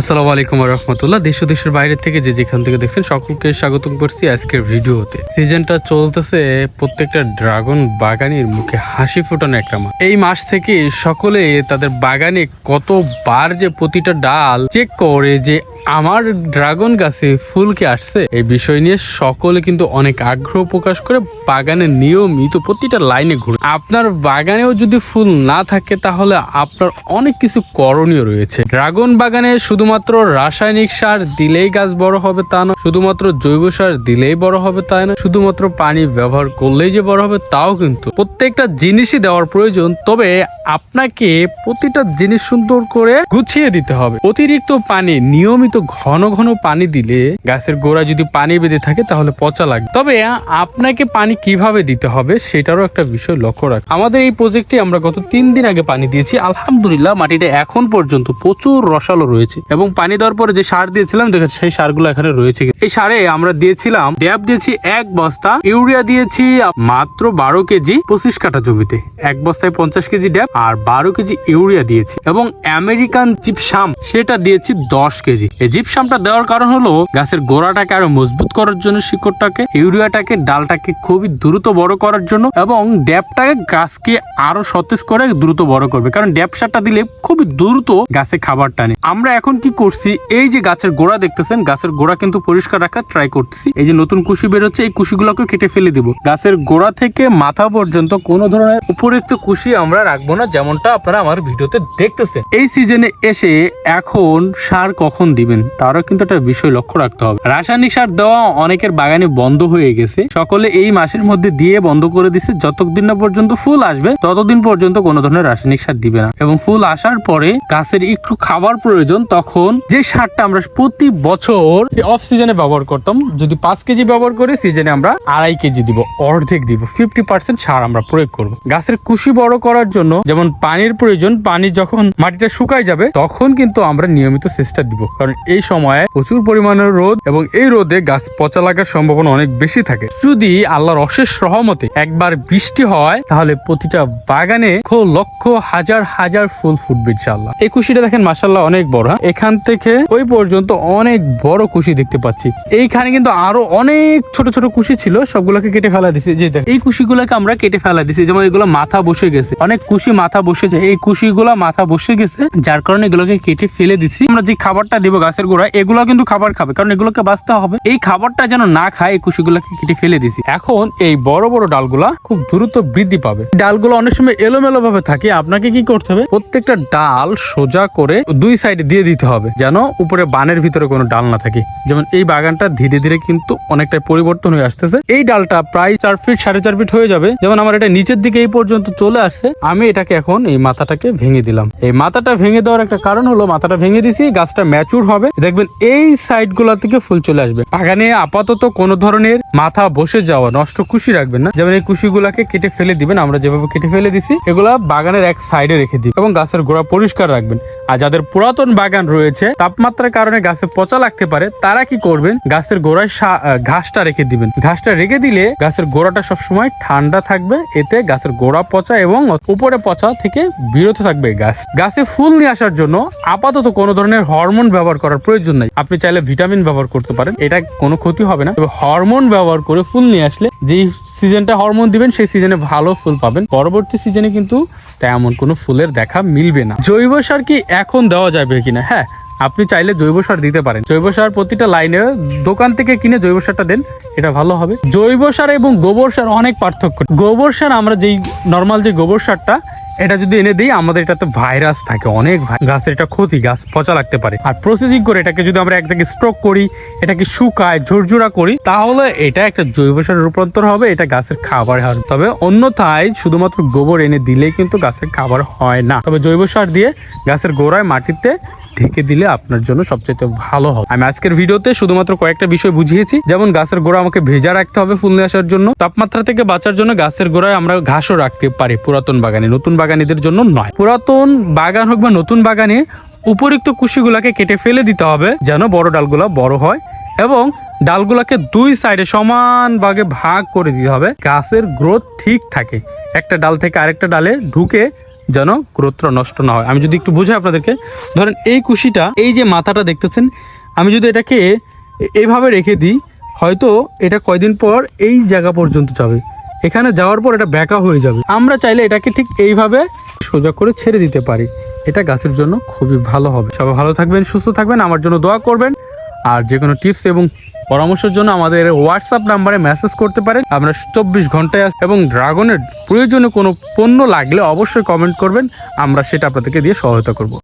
আসসালামু আলাইকুম রহমতুল্লাহ দেশ দেশের বাইরে থেকে যে যেখান থেকে দেখছেন, সকলকে স্বাগত করছি আজকের ভিডিওতে। সিজনটা চলতেছে প্রত্যেকটা ড্রাগন বাগানের মুখে হাসি ফোটানো একটা মাস। এই মাস থেকে সকলে তাদের বাগানে কতবার যে প্রতিটা ডাল চেক করে যে আমার ড্রাগন গাছে ফুল ফুলকে আসছে। এই বিষয় নিয়ে সকলে কিন্তু অনেক আগ্রহ প্রকাশ করে বাগানে নিয়মিত প্রতিটা লাইনে ঘুরে। আপনার বাগানেও যদি ফুল না থাকে, তাহলে আপনার অনেক কিছু করণীয় রয়েছে। ড্রাগন বাগানে শুধুমাত্র রাসায়নিক সার দিলেই গাছ বড় হবে তা না শুধুমাত্র জৈব সার দিলেই বড় হবে তা না শুধুমাত্র পানি ব্যবহার করলেই যে বড় হবে তাও কিন্তু। প্রত্যেকটা জিনিসই দেওয়ার প্রয়োজন, তবে আপনাকে প্রতিটা জিনিস সুন্দর করে গুছিয়ে দিতে হবে। অতিরিক্ত পানি নিয়মিত ঘন ঘন পানি দিলে গাছের গোড়া যদি পানি বেঁধে থাকে তাহলে পচা লাগবে। তবে আপনাকে পানি কীভাবে দিতে হবে সেটারও একটা বিষয় লক্ষ্য রাখ আমাদের এই প্রজেক্টে আমরা গত তিন দিন আগে পানি দিয়েছি। আলহামদুলিল্লাহ মাটিটা এখন পর্যন্ত প্রচুর রসালো রয়েছে এবং পানি দেওয়ার পরে যে সার দিয়েছিলাম, দেখেন সেই সারগুলো এখানে রয়েছে। এই সারে আমরা দিয়েছিলাম, ড্যাব দিয়েছি এক বস্তা, ইউরিয়া দিয়েছি মাত্র বারো কেজি পঁচিশ কাঠা জমিতে। এক বস্তায় পঞ্চাশ কেজি ড্যাব আর বারো কেজি ইউরিয়া দিয়েছি এবং আমেরিকান জিপসাম সেটা দিয়েছি দশ কেজি। এই জিপসামটা দেওয়ার কারণ হলো গাছের গোড়াটাকে আরও মজবুত করার জন্য, শিকড়টাকে, ইউরিয়াটাকে, ডালটাকে খুবই দ্রুত বড় করার জন্য এবং ড্যাবটাকে গাছকে আরও সতেজ করে দ্রুত বড় করবে। কারণ ড্যাব সারটা দিলে খুবই দ্রুত গাছে খাবার টানে। আমরা এখন কি করছি? এই যে গাছের গোড়া দেখতেছেন, গাছের গোড়া কিন্তু পরিষ্কার রাখার ট্রাই করতেছি। এই যে নতুন কুশি বেরোচ্ছে, এই কুশিগুলোকে কেটে ফেলে দেবো। গাছের গোড়া থেকে মাথা পর্যন্ত কোনো ধরনের উপরিক্ত কুশি আমরা রাখব না, যেমনটা আপনারা আমার ভিডিওতে দেখতেছেন। এই সিজনে এসে এখন সার কখন দিবেন? তারও কিন্তু একটা বিষয় লক্ষ্য রাখতে হবে। রাসায়নিক সার দেওয়া অনেকের বাগানে বন্ধ হয়ে গেছে। সকলে এই মাসের মধ্যে দিয়ে বন্ধ করে দিচ্ছে যতদিন না পর্যন্ত ফুল আসবে, ততদিন পর্যন্ত কোনো ধরনের রাসায়নিক সার দিবে না। এবং ফুল আসার পরে গাছের একটু খাবার প্রয়োজন, তখন যে সারটা আমরা প্রতি বছর অফ সিজনে ব্যবহার করতাম, যদি পাঁচ কেজি ব্যবহার করে সিজনে আমরা আড়াই কেজি দিব, অর্ধেক দিব। ফিফটি পার্সেন্ট সার আমরা প্রয়োগ করব। গাছের কুশি বড় করার জন্য যেমন পানির প্রয়োজন, পানি যখন মাটিটা শুকায় যাবে, তখন কিন্তু আমরা নিয়মিত চেষ্টা দিব। কারণ এই সময়ে প্রচুর পরিমাণের রোদ এবং এই রোদে গাছ পচা লাগার সম্ভাবনা অনেক বেশি থাকে। যদি আল্লাহর অশেষ রহমতে একবার বৃষ্টি হয়, তাহলে প্রতিটা বাগানে লক্ষ লক্ষ, হাজার হাজার ফুল ফুটবে ইনশাল্লাহ এই কুশিটা দেখেন মাসাল্লাহ অনেক বড় হ্যাঁ? এখান থেকে ওই পর্যন্ত অনেক বড় কুশি দেখতে পাচ্ছি। এইখানে কিন্তু আরও অনেক ছোট ছোট কুশি ছিল, সবগুলোকে কেটে ফেলা দিছে। যে দেখ এই কুশিগুলোকে আমরা কেটে ফেলা দিছি। যেমন এগুলো মাথা বসে গেছে। অনেক কুশি মাথা বসেছে এই কুশিগুলা মাথা বসে গেছে, যার কারণে এগুলোকে কেটে ফেলে দিছি। আমরা যে খাবারটা দিব গাছের গোড়ায় এগুলো কিন্তু খাবার খাবে। কারণ এগুলোকে বাঁচতে হবে। এই খাবারটা যেন না খায়, এই কুশিগুলোকে কেটে ফেলে দিছি। এখন এই বড় বড় ডালগুলা খুব দ্রুত বৃদ্ধি পাবে। ডালগুলো অনেক সময় এলোমেলো ভাবে থাকে। আপনাকে কি করতে হবে? প্রত্যেকটা ডাল সোজা করে দুই সাইডে দিয়ে দিতে হবে, যেন উপরে বানের ভিতরে কোনো ডাল না থাকে। যেমন এই বাগানটা ধীরে ধীরে কিন্তু অনেকটাই পরিবর্তন হয়ে আসতেছে। এই ডালটা প্রায় চার ফিট সাড়ে চার ফিট হয়ে যাবে। যেমন আমার এটা নিচের দিকে এই পর্যন্ত চলে আসছে। আমি এটাকে এখন এই মাথাটাকে ভেঙে দিলাম। এই মাথাটা ভেঙে দেওয়ার একটা কারণ হলো, মাথাটা ভেঙে দিছি, গাছটা ম্যাচুর হবে। দেখবেন এই সাইডগুলা থেকে ফুল চলে আসবে। বাগানে আপাতত কোনো ধরনের মাথা বসে যাওয়া, নষ্ট কুশি রাখবেন না। যেমন এই কুশিগুলাকে কেটে ফেলে দিবেন, আমরা যেভাবে কেটে ফেলে দিছি, এগুলা বাগানের এক সাইডে রেখে দিবেন এবং গাছের গোড়া পরিষ্কার রাখবেন। আর যাদের পুরাতন বাগান রয়েছে, তাপমাত্রার কারণে গাছে পচা লাগতে পারে, তারা কি করবেন? গাছের গোড়ায় ঘাসটা রেখে দিবেন। ঘাসটা রেখে দিলে গাছের গোড়াটা সবসময় ঠান্ডা থাকবে, এতে গাছের গোড়া পচা এবং উপরে পচা থেকে বিরত থাকবে গাছ। গাছে ফুল নিয়ে আসার জন্য আপাতত কোনো ধরনের হরমোন ব্যবহার করার প্রয়োজন নাই। আপনি চাইলে ভিটামিন ব্যবহার করতে পারেন। এটা কোনো ক্ষতি হবে না। তবে হরমোন ব্যবহার করে ফুল নিয়ে আসলে যেই সিজনটা হরমোন দিবেন, সেই সিজনে ভালো ফুল পাবেন। পরবর্তী সিজনে কিন্তু তেমন কোনো ফুলের দেখা মিলবে না। জৈব সার কি এখন দেওয়া যাবে কিনা? হ্যাঁ আপনি চাইলে জৈব সার দিতে পারেন। জৈব সার প্রতিটা লাইনে দোকান থেকে কিনে জৈব সারটা দেন, এটা ভালো হবে। জৈব সার এবং গোবর সার অনেক পার্থক্য। গোবর সার আমরা যেই নর্মাল যে গোবর সারটা এটা যদি এনে দিই, আমাদের এটাতে ভাইরাস থাকে, অনেক গাছের এটা ক্ষতি, গাছ পচা লাগতে পারে। আর প্রসেসিং করে এটাকে যদি আমরা এক জায়গায় স্ট্রোক করি, এটাকে শুকায়, ঝুরঝুরা করি, তাহলে এটা একটা জৈব সার রূপান্তর হবে, এটা গাছের খাবার হয়। তবে অন্যথায় শুধুমাত্র গোবর এনে দিলেই কিন্তু গাছের খাবার হয় না। তবে জৈব সার দিয়ে গাছের গোড়ায় মাটিতে ঢেকে দিলে আপনার জন্য সবচেয়ে ভালো হবে। আমি আজকের ভিডিওতে শুধুমাত্র কয়েকটা বিষয় বুঝিয়েছি। যেমন গাছের গোড়া আমাকে ভেজা রাখতে হবে ফুল নিয়ে আসার জন্য। তাপমাত্রা থেকে বাঁচার জন্য গাছের গোড়ায় আমরা ঘাসও রাখতে পারি পুরাতন বাগানে। নতুন বাগানীদের জন্য নয়। পুরাতন বাগান হোক বা নতুন বাগানে উপরিক্ত কুশিগুলাকে কেটে ফেলে দিতে হবে যেন বড় ডালগুলা বড় হয় এবং ডালগুলাকে দুই সাইডে সমান ভাগে ভাগ করে দিতে হবে। গাছের গ্রোথ ঠিক থাকে। একটা ডাল থেকে আরেকটা ডালে ঢুকে যেন গ্রোথটা নষ্ট না হয়। আমি যদি একটু বুঝাই আপনাদেরকে, ধরেন এই কুশিটা, এই যে মাথাটা দেখতেছেন, আমি যদি এটাকে এইভাবে রেখে দিই, হয়তো এটা কয়দিন পর এই জায়গা পর্যন্ত যাবে। এখানে যাওয়ার পর এটা ব্যাকা হয়ে যাবে। আমরা চাইলে এটাকে ঠিক এইভাবে সোজা করে ছেড়ে দিতে পারি। এটা গাছের জন্য খুবই ভালো হবে। সবাই ভালো থাকবেন, সুস্থ থাকবেন, আমার জন্য দোয়া করবেন। আর যে কোনো টিপস এবং পরামর্শের জন্য আমাদের হোয়াটসঅ্যাপ নাম্বারে মেসেজ করতে পারেন। আমরা চব্বিশ ঘন্টায় এবং ড্রাগনের প্রয়োজনে কোনো পণ্য লাগলে অবশ্যই কমেন্ট করবেন। আমরা সেটা আপনাদেরকে দিয়ে সহায়তা করব।